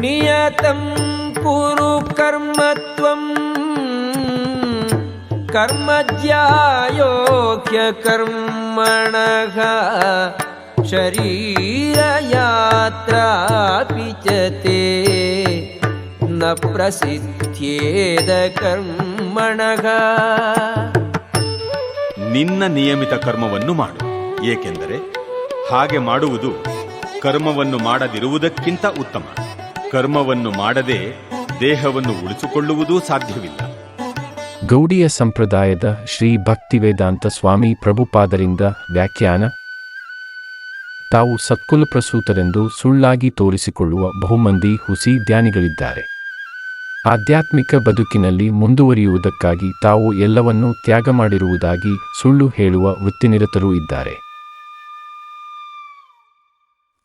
नियतं कुरु कर्म त्वम् कर्मज्यायोह्यकर्मणः शरीरयात्रापि च ते न प्रसिद्ध्येद कर्मणः ನಿನ್ನ ನಿಯಮಿತ ಕರ್ಮವನ್ನು ಮಾಡು ಏಕೆಂದರೆ ಹಾಗೆ ಮಾಡುವುದು ಕರ್ಮವನ್ನು ಮಾಡದಿರುವುದಕ್ಕಿಂತ ಉತ್ತಮ ಕರ್ಮವನ್ನು ಮಾಡದೆ ದೇಹವನ್ನು ಉಳಿಸಿಕೊಳ್ಳುವುದೂ ಸಾಧ್ಯವಿಲ್ಲ. ಗೌಡಿಯ ಸಂಪ್ರದಾಯದ ಶ್ರೀ ಭಕ್ತಿವೇದಾಂತ ಸ್ವಾಮಿ ಪ್ರಭುಪಾದರಿಂದ ವ್ಯಾಖ್ಯಾನ. ತಾವು ಸತ್ಕುಲ ಪ್ರಸೂತರೆಂದು ಸುಳ್ಳಾಗಿ ತೋರಿಸಿಕೊಳ್ಳುವ ಬಹುಮಂದಿ ಹುಸಿ ಧ್ಯಾನಿಗಳಿದ್ದಾರೆ. ಆಧ್ಯಾತ್ಮಿಕ ಬದುಕಿನಲ್ಲಿ ಮುಂದುವರಿಯುವುದಕ್ಕಾಗಿ ತಾವು ಎಲ್ಲವನ್ನೂ ತ್ಯಾಗ ಮಾಡಿರುವುದಾಗಿ ಸುಳ್ಳು ಹೇಳುವ ವೃತ್ತಿನಿರತರೂ ಇದ್ದಾರೆ.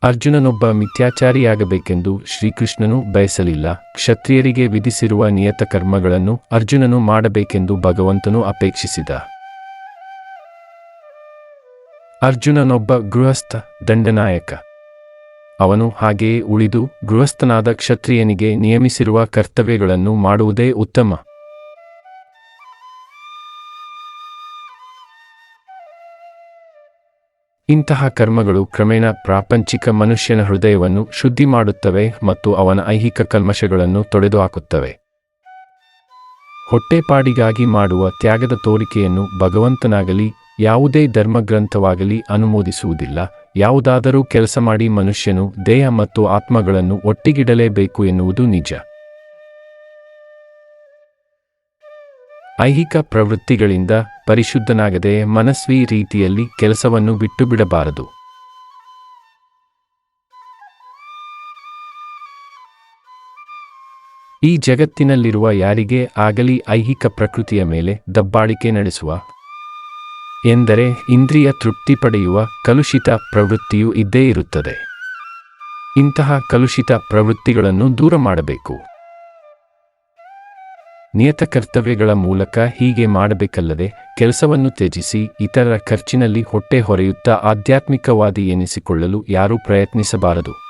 ಅರ್ಜುನನೊಬ್ಬ ಮಿಥ್ಯಾಚಾರಿಯಾಗಬೇಕೆಂದು ಶ್ರೀಕೃಷ್ಣನು ಬಯಸಲಿಲ್ಲ. ಕ್ಷತ್ರಿಯರಿಗೆ ವಿಧಿಸಿರುವ ನಿಯತ ಕರ್ಮಗಳನ್ನು ಅರ್ಜುನನು ಮಾಡಬೇಕೆಂದು ಭಗವಂತನು ಅಪೇಕ್ಷಿಸಿದ. ಅರ್ಜುನನೊಬ್ಬ ಗೃಹಸ್ಥ, ದಂಡನಾಯಕ. ಅವನು ಹಾಗೆಯೇ ಉಳಿದು ಗೃಹಸ್ಥನಾದ ಕ್ಷತ್ರಿಯನಿಗೆ ನಿಯಮಿಸಿರುವ ಕರ್ತವ್ಯಗಳನ್ನು ಮಾಡುವುದೇ ಉತ್ತಮ. ಇಂತಹ ಕರ್ಮಗಳು ಕ್ರಮೇಣ ಪ್ರಾಪಂಚಿಕ ಮನುಷ್ಯನ ಹೃದಯವನ್ನು ಶುದ್ಧಿ ಮಾಡುತ್ತವೆ ಮತ್ತು ಅವನ ಐಹಿಕ ಕಲ್ಮಶಗಳನ್ನು ತೊಡೆದುಹಾಕುತ್ತವೆ. ಹೊಟ್ಟೆಪಾಡಿಗಾಗಿ ಮಾಡುವ ತ್ಯಾಗದ ತೋರಿಕೆಯನ್ನು ಭಗವಂತನಾಗಲಿ, ಯಾವುದೇ ಧರ್ಮಗ್ರಂಥವಾಗಲಿ ಅನುಮೋದಿಸುವುದಿಲ್ಲ. ಯಾವುದಾದರೂ ಕೆಲಸ ಮಾಡಿ ಮನುಷ್ಯನು ದೇಹ ಮತ್ತು ಆತ್ಮಗಳನ್ನು ಒಟ್ಟಿಗಿಡಲೇಬೇಕು ಎನ್ನುವುದು ನಿಜ. ಐಹಿಕ ಪ್ರವೃತ್ತಿಗಳಿಂದ ಪರಿಶುದ್ಧನಾಗದೆ ಮನಸ್ವಿ ರೀತಿಯಲ್ಲಿ ಕೆಲಸವನ್ನು ಬಿಟ್ಟು ಬಿಡಬಾರದು ಈ ಜಗತ್ತಿನಲ್ಲಿರುವ ಯಾರಿಗೆ ಆಗಲಿ ಐಹಿಕ ಪ್ರಕೃತಿಯ ಮೇಲೆ ದಬ್ಬಾಳಿಕೆ ನಡೆಸುವ, ಎಂದರೆ ಇಂದ್ರಿಯ ತೃಪ್ತಿ ಪಡೆಯುವ ಕಲುಷಿತ ಪ್ರವೃತ್ತಿಯು ಇದ್ದೇ ಇರುತ್ತದೆ. ಇಂತಹ ಕಲುಷಿತ ಪ್ರವೃತ್ತಿಗಳನ್ನು ದೂರ ಮಾಡಬೇಕು. ನಿಯತ ಕರ್ತವ್ಯಗಳ ಮೂಲಕ ಹೀಗೆ ಮಾಡಬೇಕಲ್ಲದೆ ಕೆಲಸವನ್ನು ತ್ಯಜಿಸಿ ಇತರರ ಖರ್ಚಿನಲ್ಲಿ ಹೊಟ್ಟೆ ಹೊರೆಯುತ್ತಾ ಆಧ್ಯಾತ್ಮಿಕವಾದಿ ಎನಿಸಿಕೊಳ್ಳಲು ಯಾರೂ ಪ್ರಯತ್ನಿಸಬಾರದು.